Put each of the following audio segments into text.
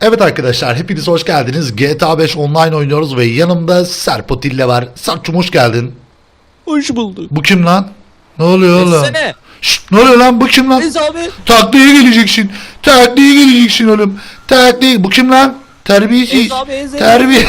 Evet arkadaşlar hepiniz hoş geldiniz. GTA 5 online oynuyoruz ve yanımda Serpotille var. Sarp'cum hoş geldin. Hoş bulduk. Bu kim lan? Ne oluyor oğlum? Şşt, ne oluyor lan bu kim lan? Biz abi. Taklaya geleceksin. Taklaya geleceksin oğlum. Taklaya. Bu kim lan? Terbiyesiz. Ez abi, ez. Terbiye.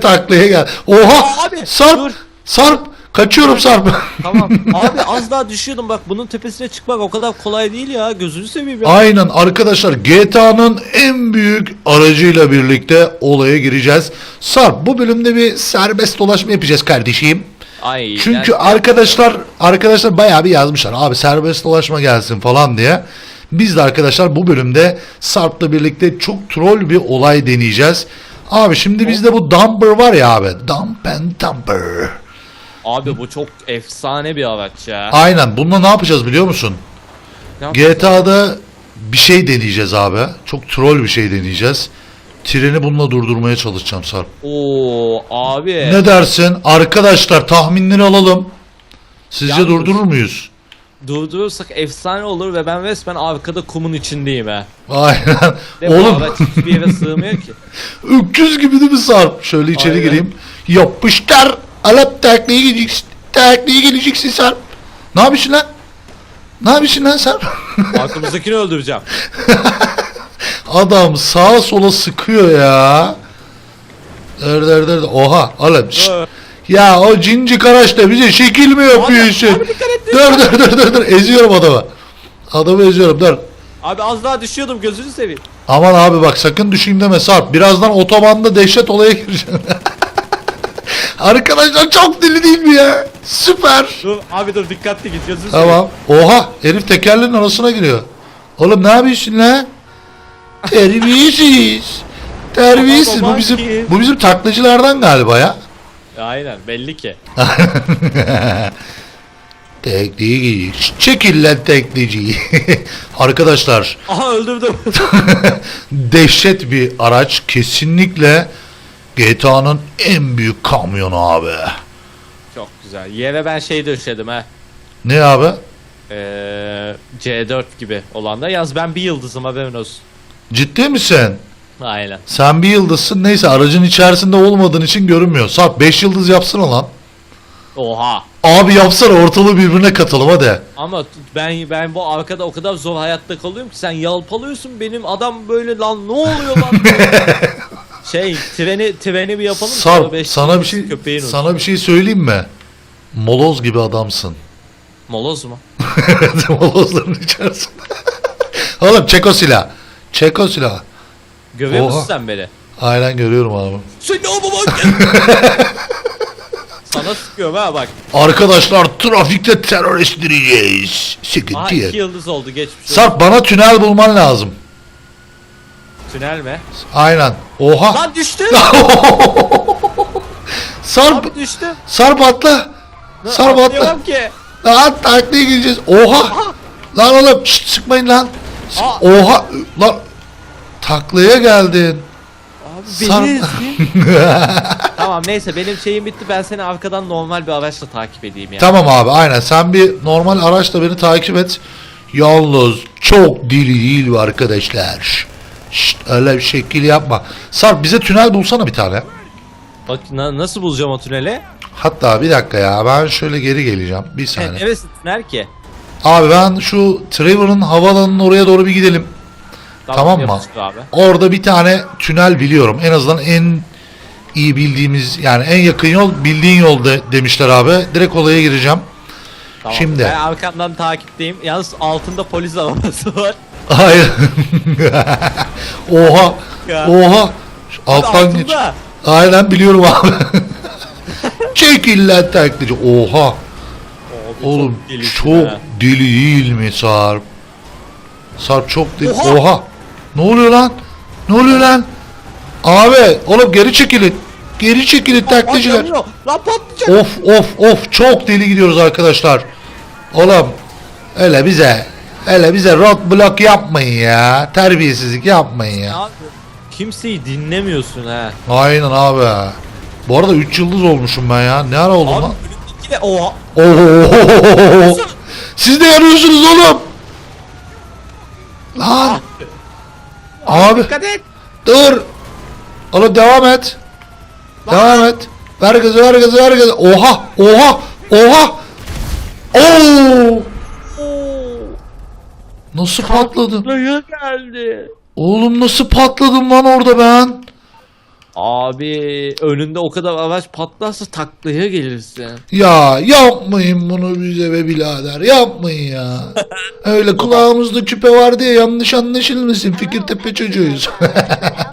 Taklaya gel. Oha. Abi, Sarp. dur. Sarp. Kaçıyorum Sarp. Tamam. Abi az daha düşüyordum bak bunun tepesine çıkmak o kadar kolay değil ya. Gözünü seveyim ya. Aynen arkadaşlar GTA'nın en büyük aracıyla birlikte olaya gireceğiz. Sarp bu bölümde bir serbest dolaşma yapacağız kardeşim. Ay. Çünkü yani- arkadaşlar arkadaşlar bayağı bir yazmışlar abi serbest dolaşma gelsin falan diye. Biz de arkadaşlar bu bölümde Sarp'la birlikte çok troll bir olay deneyeceğiz. Abi şimdi bizde bu dumper var ya abi. Dump and dumper. Abi bu çok efsane bir araç ya. Aynen bununla ne yapacağız biliyor musun? GTA'da bir şey deneyeceğiz abi. Çok troll bir şey deneyeceğiz. Treni bununla durdurmaya çalışacağım Sarp. Oo abi. Ne dersin? Arkadaşlar tahminleri alalım. Sizce Yalnız- durdurur muyuz? Durdurursak efsane olur ve ben resmen arkada kumun içindeyim ha. Aynen. Ve bu Oğlum araç hiçbir yere sığmıyor ki. öküz gibi değil mi Sarp? Şöyle içeri Aynen. gireyim. Yapıştır. Alıp taklaya geleceksin. Taklaya geleceksin Sarp. Ne yapıyorsun lan? Ne yapıyorsun lan Sarp? Arkamızdakini öldüreceğim. Adam sağa sola sıkıyor ya. Dur dur dur. Oha oğlum. şşt. Ya o cincik araç da bize şekil mi yapıyorsun? abi dikkat et, Dur dur dur dur dur. Eziyorum adamı. Adamı eziyorum dur. Abi az daha düşüyordum gözünü seveyim. Aman abi bak sakın düşeyim deme Sarp. Birazdan otobanda dehşet olaya gireceğim. Arkadaşlar çok deli değil mi ya? Süper. Dur abi dur dikkatli git gözünü. Tamam. Oha herif tekerlerin arasına giriyor. Oğlum ne yapıyorsun lan? Terbiyesiz. Terbiyesiz. Bu bizim bu bizim taklacılardan galiba ya. Aynen belli ki. Tekniği giy. Çekil lan tekneciyi. Arkadaşlar Aha öldürdüm. dehşet bir araç. Kesinlikle GTA'nın en büyük kamyonu abi. Çok güzel. Yere ben şey döşedim ha. Ne abi? Ee, C4 gibi olan da. Yaz ben bir yıldızım haberin olsun. Ciddi misin? Aynen. Sen bir yıldızsın. Neyse aracın içerisinde olmadığın için görünmüyor. Sarp 5 yıldız yapsana lan. Oha. Abi yapsana ortalığı birbirine katalım hadi. Ama ben ben bu arkada o kadar zor hayatta kalıyorum ki sen yalpalıyorsun benim adam böyle lan ne oluyor lan? şey treni treni bir yapalım. Sarp sana bir şey köpeğin olsun. sana bir şey söyleyeyim mi? Moloz gibi adamsın. Moloz mu? Molozların içerisinde. Oğlum çek o silah. Çek o silah. Görüyor musun sen beni? Aynen görüyorum abi. Sen ne baban? Sana sıkıyorum ha bak. Arkadaşlar trafikte terör estireceğiz. Aha Sıkıntı iki yok. yıldız oldu geçmiş. Sarp bana tünel bulman lazım. Tünel mi? Aynen. Oha. Lan düştü. Sarp, Abi düştü. Sarp atla. Sarp atla. Atlayamam ki. Lan taklaya gireceğiz. Oha. Lan oğlum şşt, sıkmayın lan. Sık- Aa. Oha. Lan taklaya geldin. Abi Sarp- beni tamam neyse benim şeyim bitti ben seni arkadan normal bir araçla takip edeyim ya. Tamam abi aynen sen bir normal araçla beni takip et. Yalnız çok dili değil bu arkadaşlar. Şşt, öyle bir şekil yapma. Sarp bize tünel bulsana bir tane. Bak na- nasıl bulacağım o tüneli? Hatta bir dakika ya ben şöyle geri geleceğim. Bir Ne saniye. neresi tünel ki? Abi ben şu Trevor'ın havaalanının oraya doğru bir gidelim. Tamam mı? yapıştır Abi. Orada bir tane tünel biliyorum. En azından en iyi bildiğimiz yani en yakın yol bildiğin yol de, demişler abi. Direkt olaya gireceğim. Tamam. Şimdi. Ben arkamdan takipteyim. Yalnız altında polis arabası var. Hayır. Oha. Ya. Oha. Alttan geç. altında. Aynen biliyorum abi. Çekil lan taklacı. Oha. Abi, Oğlum çok ha. deli değil mi Sarp? Sarp çok deli. Oha. Oha. Ne oluyor lan? Ne oluyor lan? Abi oğlum geri çekilin. Geri çekilin taklacılar. Patlamıyor. Lan patlayacak. Of of of çok deli gidiyoruz arkadaşlar. Oğlum öyle bize öyle bize roadblock yapmayın ya. Terbiyesizlik yapmayın ya. Abi, kimseyi dinlemiyorsun ha. Aynen abi. Bu arada 3 yıldız olmuşum ben ya. Ne ara oldum Abi lan? de oha. Oo. Siz de yanıyorsunuz oğlum. Lan. Abi Dikkat et. Dur. Oğlum devam et. Devam et. Ver gazı ver gazı ver gazı. Oha oha oha. Oo. Nasıl patladım? Dayı geldi. Oğlum nasıl patladım lan orada ben? Abi önünde o kadar araç patlarsa taklaya gelirsin. Ya yapmayın bunu bize be birader yapmayın ya. Öyle kulağımızda küpe var diye yanlış anlaşılmasın Fikirtepe çocuğuyuz.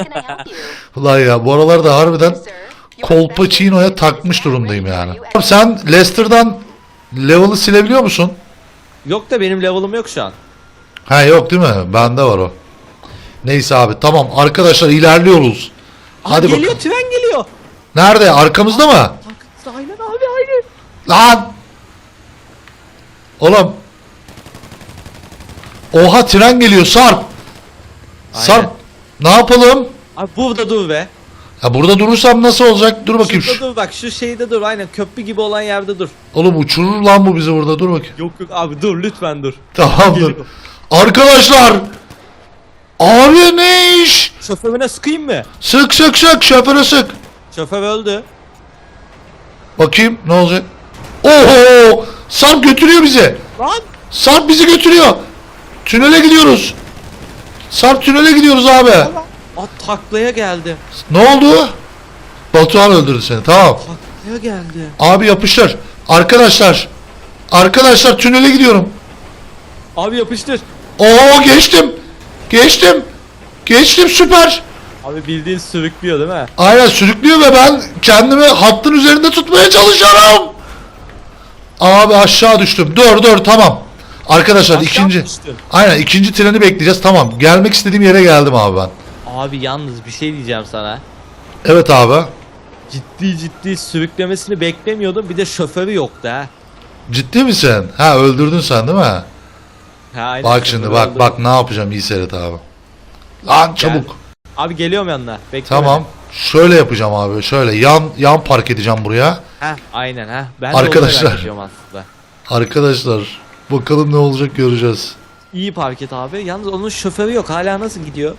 Ulan ya bu aralarda harbiden Kolpaçino'ya takmış durumdayım yani. Abi sen Leicester'dan level'ı silebiliyor musun? Yok da benim level'ım yok şu an. Ha yok değil mi? Bende var o. Neyse abi tamam arkadaşlar ilerliyoruz. Hadi Hadi geliyor bakalım. tren geliyor. Nerede? Arkamızda mı? Bak, Aynen abi aynen. Lan! Oğlum. Oha tren geliyor Sarp. Sarp. Ne yapalım? Abi burada dur be. Ya burada durursam nasıl olacak? Dur bakayım. Şurada Şu. dur bak şu şeyde dur aynen köprü gibi olan yerde dur. Oğlum uçurur lan bu bizi burada. Dur bakayım. Yok yok abi dur lütfen dur. Tamam dur. Arkadaşlar. Abi ne iş? Şoförüne sıkayım mı? Sık sık sık şoföre sık. Şoför öldü. Bakayım ne olacak? Oho! Sarp götürüyor bizi. Lan. Sarp bizi götürüyor. Tünele gidiyoruz. Sarp tünele gidiyoruz abi. At taklaya geldi. Ne oldu? Batuhan öldürdü seni. Tamam. Taklaya geldi. Abi yapıştır. Arkadaşlar. Arkadaşlar tünele gidiyorum. Abi yapıştır. Oo geçtim. Geçtim. Geçtim süper. Abi bildiğin sürüklüyor değil mi? Aynen sürüklüyor ve ben kendimi hattın üzerinde tutmaya çalışıyorum. Abi aşağı düştüm. Dur dur tamam. Arkadaşlar Aşağı ikinci. düştün? Aynen ikinci treni bekleyeceğiz. Tamam. Gelmek istediğim yere geldim abi ben. Abi yalnız bir şey diyeceğim sana. Evet abi. Ciddi ciddi sürüklemesini beklemiyordum. Bir de şoförü yoktu ha. Ciddi misin? Ha öldürdün sen değil mi? Ha, aynen Bak şimdi bak bak ne yapacağım iyi seyret abi. Lan çabuk. Abi geliyorum yanına. Bekle Tamam. Şöyle yapacağım abi. Şöyle yan yan park edeceğim buraya. beni. Heh, aynen ha. Ben de Arkadaşlar. ediyorum aslında. Arkadaşlar bakalım ne olacak göreceğiz. İyi park et abi. Yalnız onun şoförü yok. Hala nasıl gidiyor?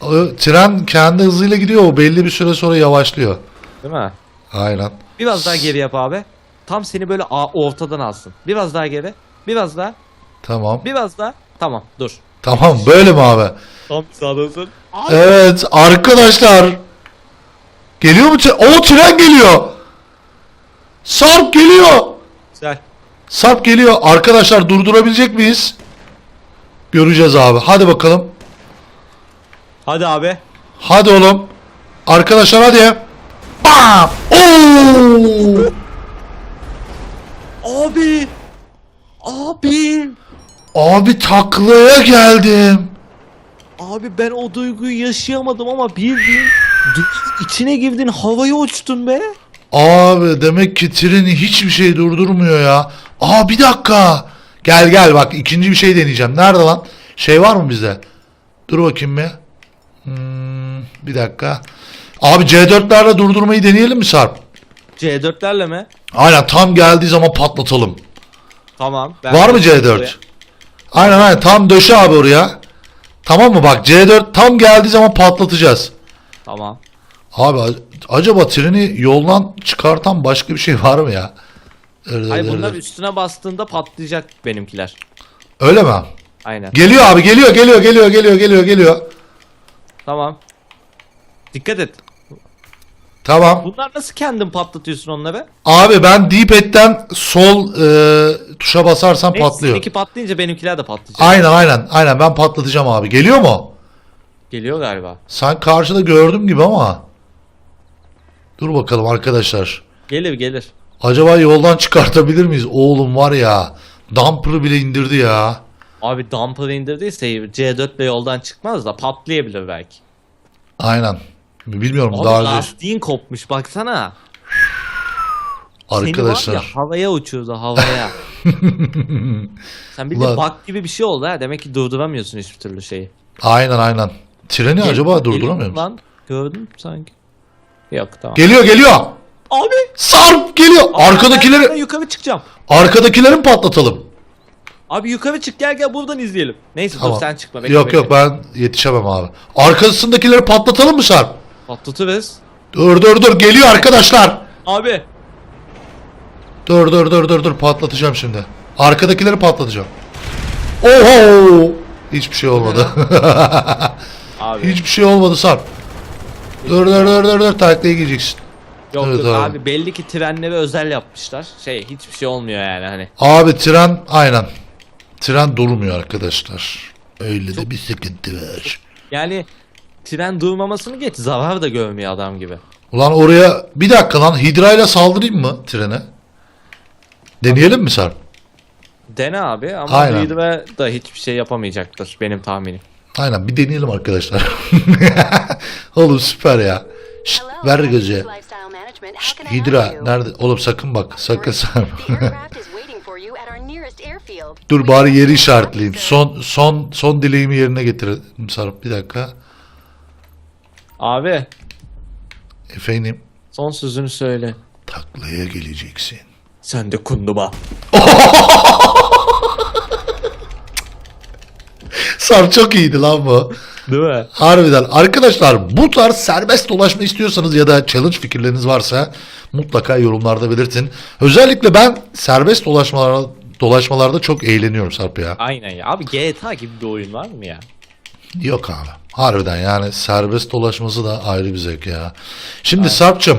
O, tren kendi hızıyla gidiyor. O belli bir süre sonra yavaşlıyor. Değil mi? Aynen. Biraz daha geri yap abi. Tam seni böyle ortadan alsın. Biraz daha geri. Biraz daha. Tamam. Biraz daha. Tamam dur. Tamam böyle mi abi? Tam sağdasın. Evet arkadaşlar. Geliyor mu? tre- O tren geliyor. Sarp geliyor. Güzel. Sarp geliyor. Arkadaşlar durdurabilecek miyiz? Göreceğiz abi. Hadi bakalım. Hadi abi. Hadi oğlum. Arkadaşlar hadi. Bam! Oo! Abi. Abi. Abi taklaya geldim. Abi ben o duyguyu yaşayamadım ama bildiğin içine girdin havaya uçtun be. Abi demek ki treni hiçbir şey durdurmuyor ya. Aa bir dakika. Gel gel bak ikinci bir şey deneyeceğim. Nerede lan? Şey var mı bizde? Dur bakayım bir. Hmm, bir dakika. Abi C4'lerle durdurmayı deneyelim mi Sarp? C4'lerle mi? Aynen tam geldiği zaman patlatalım. Tamam. ben- Var mı C4? Aynen aynen tam döşe abi oraya. Tamam mı bak C4 tam geldiği zaman patlatacağız. Tamam. Abi acaba treni yoldan çıkartan başka bir şey var mı ya? Öyle, Hayır öyle, bunlar öyle. üstüne bastığında patlayacak benimkiler. Öyle mi? Aynen. Geliyor abi geliyor geliyor geliyor geliyor geliyor geliyor. Tamam. Dikkat et. Tamam. Bunlar nasıl kendin patlatıyorsun onları? Abi ben D-pad'den sol e, tuşa basarsam Neyse, patlıyor. Seninki patlayınca benimkiler de patlayacak. Aynen aynen aynen ben patlatacağım abi. Geliyor mu? Geliyor galiba. Sen karşıda gördüm gibi ama. Dur bakalım arkadaşlar. Gelir gelir. Acaba yoldan çıkartabilir miyiz? Oğlum var ya. Dumper'ı bile indirdi ya. Abi dumper indirdiyse C4 ile yoldan çıkmaz da patlayabilir belki. Aynen. Bilmiyorum Abi daha önce lastiğin kopmuş baksana. Seni var arkadaşlar. ya havaya uçuyordu havaya. Sen bir de Ulan. bak gibi bir şey oldu ha. Demek ki durduramıyorsun hiçbir türlü şeyi. Aynen aynen. Treni acaba geliyor durduramıyor musun? Lan gördün mü sanki? Yok tamam. Geliyor geliyor. Abi. Sarp geliyor. Ben Arkadakileri yukarı çıkacağım. arkadakilerin patlatalım. Abi yukarı çık gel gel buradan izleyelim. Neyse Tamam. dur sen çıkma. Bekle, Yok bekle. yok ben yetişemem abi. Arkasındakileri patlatalım mı Sarp? Patlatırız. Dur dur dur geliyor arkadaşlar. Abi. Dur dur dur dur dur patlatacağım şimdi. Arkadakileri patlatacağım. Oho! Hiçbir şey olmadı. Abi. Hiçbir şey olmadı Sarp. Dur dur dur dur dur taklaya gireceksin. Yok Evet yok abi. abi. belli ki trenleri özel yapmışlar. Şey hiçbir şey olmuyor yani hani. Abi tren aynen. Tren durmuyor arkadaşlar. Öyle de bir sıkıntı var. Yani tren durmamasını geç zarar da görmüyor adam gibi. Ulan oraya bir dakika lan hidrayla saldırayım mı trene? Deneyelim mi Sarp? Dene abi ama Aynen. Hydra da hiçbir şey yapamayacaktır benim tahminim. Aynen bir deneyelim arkadaşlar. Oğlum süper ya. Şşt, ver Hydra gözü. Help Hidra nerede? Oğlum sakın bak. Sakın airfield. Dur bari yeri işaretleyeyim. Son son son dileğimi yerine getirelim Sarp. Bir dakika. Abi Efendim son sözünü söyle. taklaya geleceksin. Sen de kunduma. Sarp çok iyiydi lan bu. Değil mi? Harbiden. Arkadaşlar bu tarz serbest dolaşma istiyorsanız ya da challenge fikirleriniz varsa mutlaka yorumlarda belirtin. Özellikle ben serbest dolaşmalarda, dolaşmalarda çok eğleniyorum Sarp ya. Aynen ya. Abi GTA gibi bir oyun var mı ya? Yok abi. Harbiden yani serbest dolaşması da ayrı bir zevk ya. Şimdi Sarp'cığım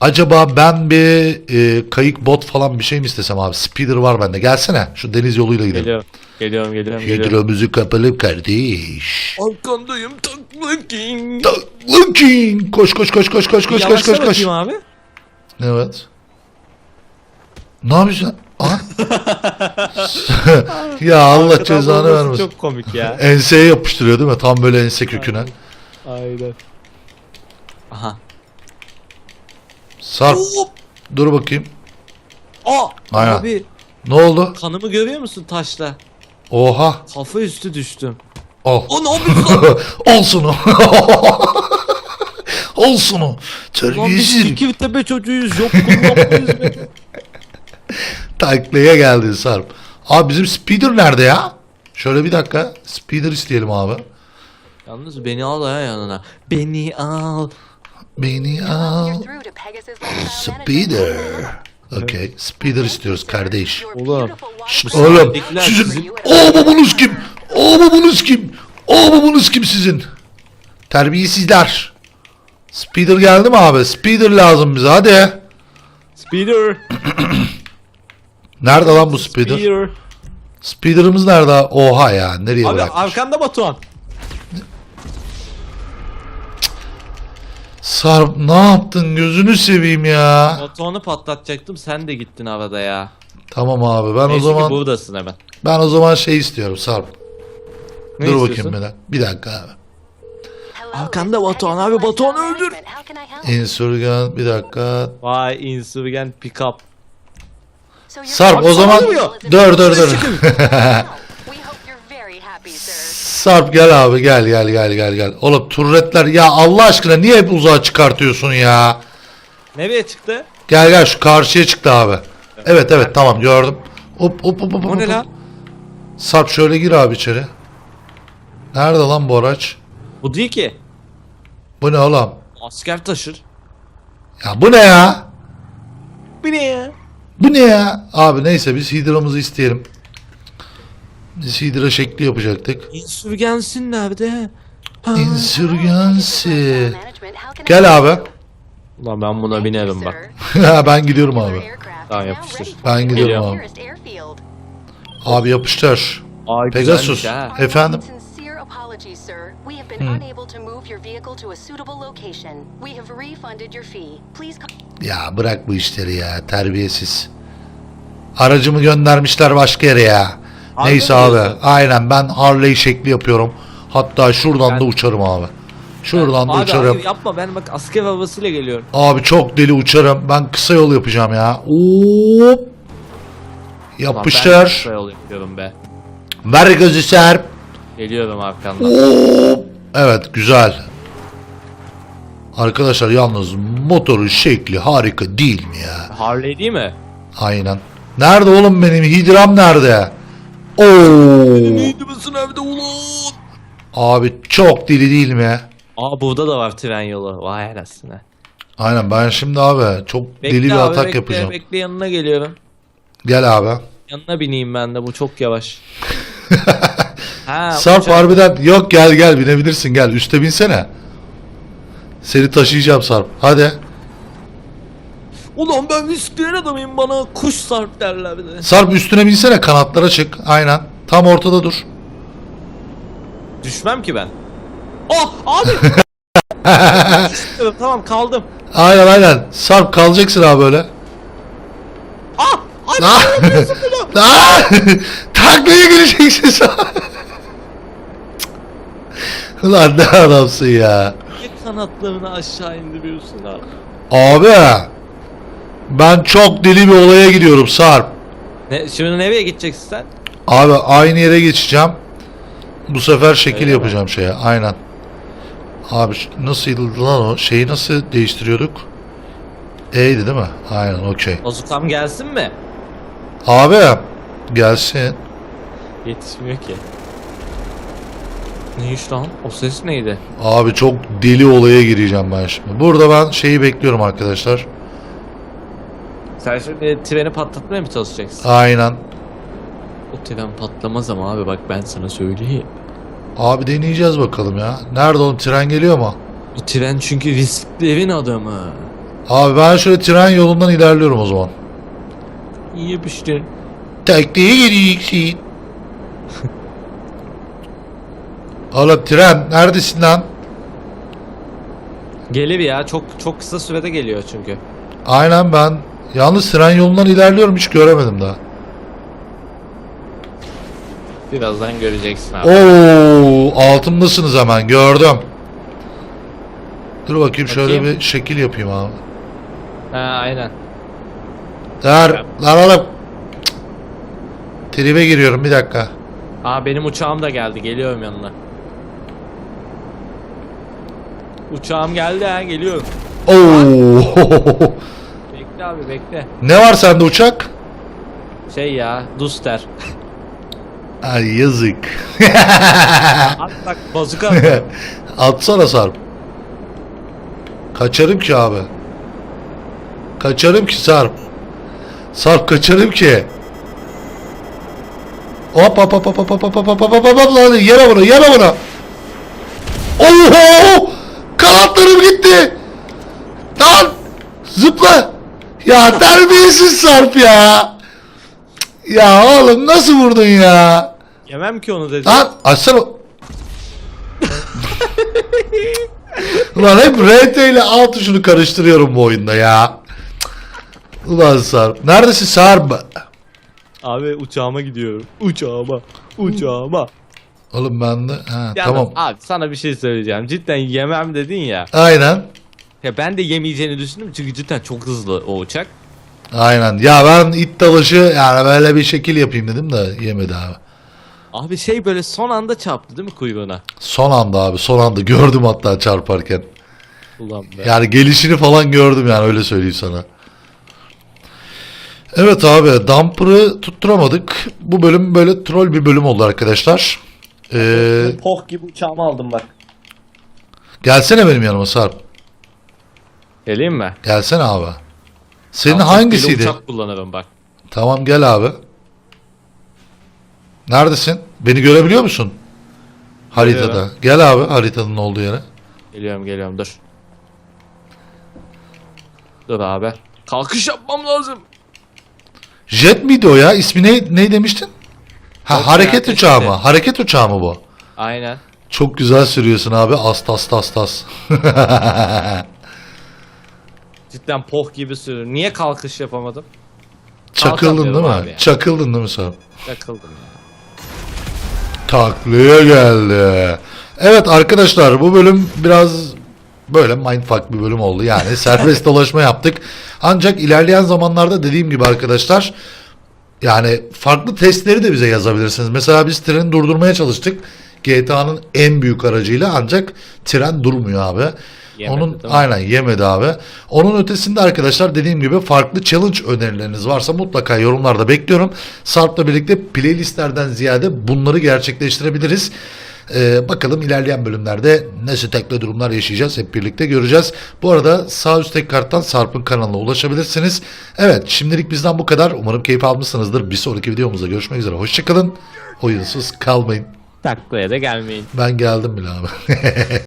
acaba ben bir e, kayık bot falan bir şey mi istesem abi? Speeder var bende. Gelsene şu deniz yoluyla gidelim. Geliyorum. Geliyorum geliyorum geliyorum. Hidromuzu kapalım kardeş. Arkandayım taklı king. Looking. Koş koş koş koş koş koş koş koş koş. bakayım abi. Evet. Ne yapıyorsun? ya Allah Arkadan cezanı vurması vermesin. Çok komik ya. Enseye yapıştırıyor değil mi? Tam böyle ense köküne. Aynen. Aha. Sarp. Dur bakayım. Aa! Aynen. Abi Ne oldu? kanımı görüyor musun taşla? Oha. Kafa üstü düştüm. Al. O ne yapıyorsun? Al şunu. Al şunu. Lan biz Terbiyesiz. iki tepe çocuğuyuz. Yok kullanmayız be. Taklaya geldin Sarp. Abi bizim speeder nerede ya? Şöyle bir dakika. Speeder isteyelim abi. Yalnız beni al ya yanına. Beni al. Beni al. Speeder. Okey. Speeder istiyoruz kardeş. Beautiful Şşt, Oğlum sizin sizin- o babanız kim? O babanız kim? O babanız kim sizin? Terbiyesizler. Speeder geldi mi abi? Speeder lazım bize hadi. Speeder. Nerede lan bu speeder? Speeder. Speeder'ımız nerede? Oha ya nereye Abi bırakmış? arkanda Batuhan. Sarp ne yaptın gözünü seveyim ya. Batuhan'ı patlatacaktım sen de gittin arada ya. Tamam abi ben Neyse o ki zaman buradasın hemen. ben o zaman şey istiyorum Sarp. Ne Dur istiyorsun? bakayım bir dakika. Bir dakika abi. Arkanda Batuhan abi, Lifestyle öldür. Management. How can I help? Insurgen bir dakika. Vay insurgent pickup. So your Sarp o zaman dur dur dur. Sarp gel abi gel gel gel gel gel. Oğlum turretler ya Allah aşkına niye hep uzağa çıkartıyorsun ya? Nereye çıktı? Gel gel şu karşıya çıktı abi. Evet evet tamam gördüm. Hop hop hop hop. O ne lan? Sarp şöyle gir abi içeri. Nerede lan bu araç? Bu değil ki. Bu ne oğlum? Asker taşır. Ya bu ne ya? Bu ne ya? Bu ne ya? Abi neyse biz hidramızı isteyelim. Biz hidra şekli yapacaktık. İnsürgensin nerede? Ha. Insurgency. Management, how can I help Gel abi. Ulan ben buna binerim bak. ben gidiyorum abi. Tamam, yapıştır. Ben gidiyorum abi. Abi yapıştır. Ay Pegasus. güzelmiş ha. Efendim? Apologies, sir. We have been unable to move your vehicle to a suitable location. We have refunded your fee. Please Ya bırak bu işleri ya terbiyesiz. Aracımı göndermişler başka yere ya. Harbi Neyse mi abi. diyorsun? Aynen ben Harley şekli yapıyorum. Hatta şuradan Ben- da uçarım abi. Şuradan da Abi, uçarım. abi yapma ben bak asker havasıyla geliyorum. Abi çok deli uçarım. Ben kısa yol yapacağım ya. Hop. Ulan ben Yapıştır. kısa yol yapıyorum be. Ver gözü serp. Geliyorum arkandan. Evet güzel. Arkadaşlar yalnız motorun şekli harika değil mi ya? Harley değil mi? Aynen. Nerede oğlum benim hidram nerede? Oo. Misin evde ulan? Abi çok deli değil mi? Aa burada da var tren yolu. Vay anasını. Aynen ben şimdi abi çok Bekle deli bir abi, atak bekle, yapacağım. Bekle yanına geliyorum. Gel abi. Yanına bineyim ben de bu çok yavaş. ha, Sarp uçak- harbiden yok gel gel binebilirsin gel üste binsene. Seni taşıyacağım Sarp. Hadi. Ulan ben isteyen adamıyım bana kuş sarp derler bir de. Sarp üstüne binsene kanatlara çık. Aynen. Tam ortada dur. Düşmem ki ben. Oh abi. Düştüm, tamam kaldım. Aynen aynen. Sarp kalacaksın abi böyle. Ah! Ay, Ah! Ah! Taklaya gireceksin sen. Ulan ne adamsın ya. niye kanatlarını aşağı indiriyorsun abi? Abi. Ben çok deli bir olaya gidiyorum Sarp. Ne, şimdi nereye gideceksin sen? Abi aynı yere geçeceğim. Bu sefer şekil Öyle mi? yapacağım şeye. Aynen. Abi nasıl lan o? Şeyi nasıl değiştiriyorduk? E'ydi değil mi? Aynen okey. Bazukam gelsin mi? Abi gelsin. Yetişmiyor ki. Ne iş lan? O ses neydi? Abi çok deli olaya gireceğim ben şimdi. Burada ben şeyi bekliyorum arkadaşlar. Sen şimdi treni patlatmaya mı çalışacaksın? Aynen. O tren patlamaz ama abi bak ben sana söyleyeyim. Abi deneyeceğiz bakalım ya. Nerede oğlum tren geliyor mu? O tren çünkü risklerin adamı. Abi ben şöyle tren yolundan ilerliyorum o zaman. İyi işte. Tekneye gireceksin. Oğlum tren neredesin lan? Gelir ya çok çok kısa sürede geliyor çünkü. Aynen ben. Yalnız tren yolundan ilerliyorum hiç göremedim daha. Birazdan göreceksin abi. Oo altımdasınız hemen gördüm. Dur bakayım şöyle Bakayım. bir şekil yapayım abi. Ha aynen. Der lan oğlum. Cık. Tribe giriyorum bir dakika. Aa benim uçağım da geldi. Geliyorum yanına. Uçağım geldi ha geliyorum. Oo. Bekle abi bekle. ne var sende uçak? Şey ya Duster. Ay yazık. At bak bazuka. Atsana Sarp. Kaçarım ki abi. Kaçarım ki Sarp. Sarp kaçarım ki. Hop hop hop hop hop hop hop hop hop hop hop lan yere bunu yere bunu. Oho! Kanatlarım gitti. Lan! Zıpla. Ya terbiyesiz Sarp ya. Ya oğlum nasıl vurdun ya? Yemem ki onu dedi. Lan açsana. Ulan hep RT ile alt tuşunu karıştırıyorum bu oyunda ya. Ulan Sarp. Neredesin Sarp? Abi uçağıma gidiyorum. Uçağıma. Uçağıma. Oğlum ben de... Ha, Yalnız tamam. abi sana bir şey söyleyeceğim. Cidden yemem dedin ya. Aynen. Ya ben de yemeyeceğini düşündüm çünkü cidden çok hızlı o uçak. Aynen. Ya ben it dalışı yani böyle bir şekil yapayım dedim de yemedi abi. Abi şey böyle son anda çarptı değil mi kuyruğuna? Son anda abi son anda gördüm hatta çarparken. Ulan be. Yani gelişini falan gördüm yani öyle söyleyeyim sana. Evet abi Dumper'ı tutturamadık. Bu bölüm böyle troll bir bölüm oldu arkadaşlar. Ee, Poh gibi uçağımı aldım bak. gelsene benim yanıma Sarp. Geleyim mi? Gelsene abi. Senin Artık hangisiydi? uçak kullanırım bak. Tamam gel abi. Neredesin? Beni görebiliyor musun? Haritada. Görüyorum. Gel abi haritanın olduğu yere. Geliyorum geliyorum dur. Dur abi. Kalkış yapmam lazım. Jet miydi o ya? İsmi ne, ne demiştin? Ha Yok hareket uçağı mı? Hareket uçağı mı bu? Aynen. Çok güzel sürüyorsun abi. Astas tas tas. Cidden poh gibi sürüyor. Niye kalkış yapamadım? Çakıldın değil Kalkamıyorum mi? abi ya. Çakıldın değil mi sen? Takıldım ya. Taklaya geldi. Evet arkadaşlar bu bölüm biraz böyle mindfuck bir bölüm oldu. Yani serbest dolaşma yaptık. Ancak ilerleyen zamanlarda dediğim gibi arkadaşlar yani farklı testleri de bize yazabilirsiniz. Mesela biz treni durdurmaya çalıştık. GTA'nın en büyük aracıyla ancak tren durmuyor abi. Yemedi, Onun aynen yemedi abi. Onun ötesinde arkadaşlar dediğim gibi farklı challenge önerileriniz varsa mutlaka yorumlarda bekliyorum. Sarp'la birlikte playlistlerden ziyade bunları gerçekleştirebiliriz. Ee, bakalım ilerleyen bölümlerde nasıl tekli durumlar yaşayacağız hep birlikte göreceğiz. Bu arada sağ üst tek karttan Sarp'ın kanalına ulaşabilirsiniz. Evet şimdilik bizden bu kadar. Umarım keyif almışsınızdır. Bir sonraki videomuzda görüşmek üzere. Hoşçakalın. Oyunsuz kalmayın. Taklaya da gelmeyin. Ben geldim bile abi.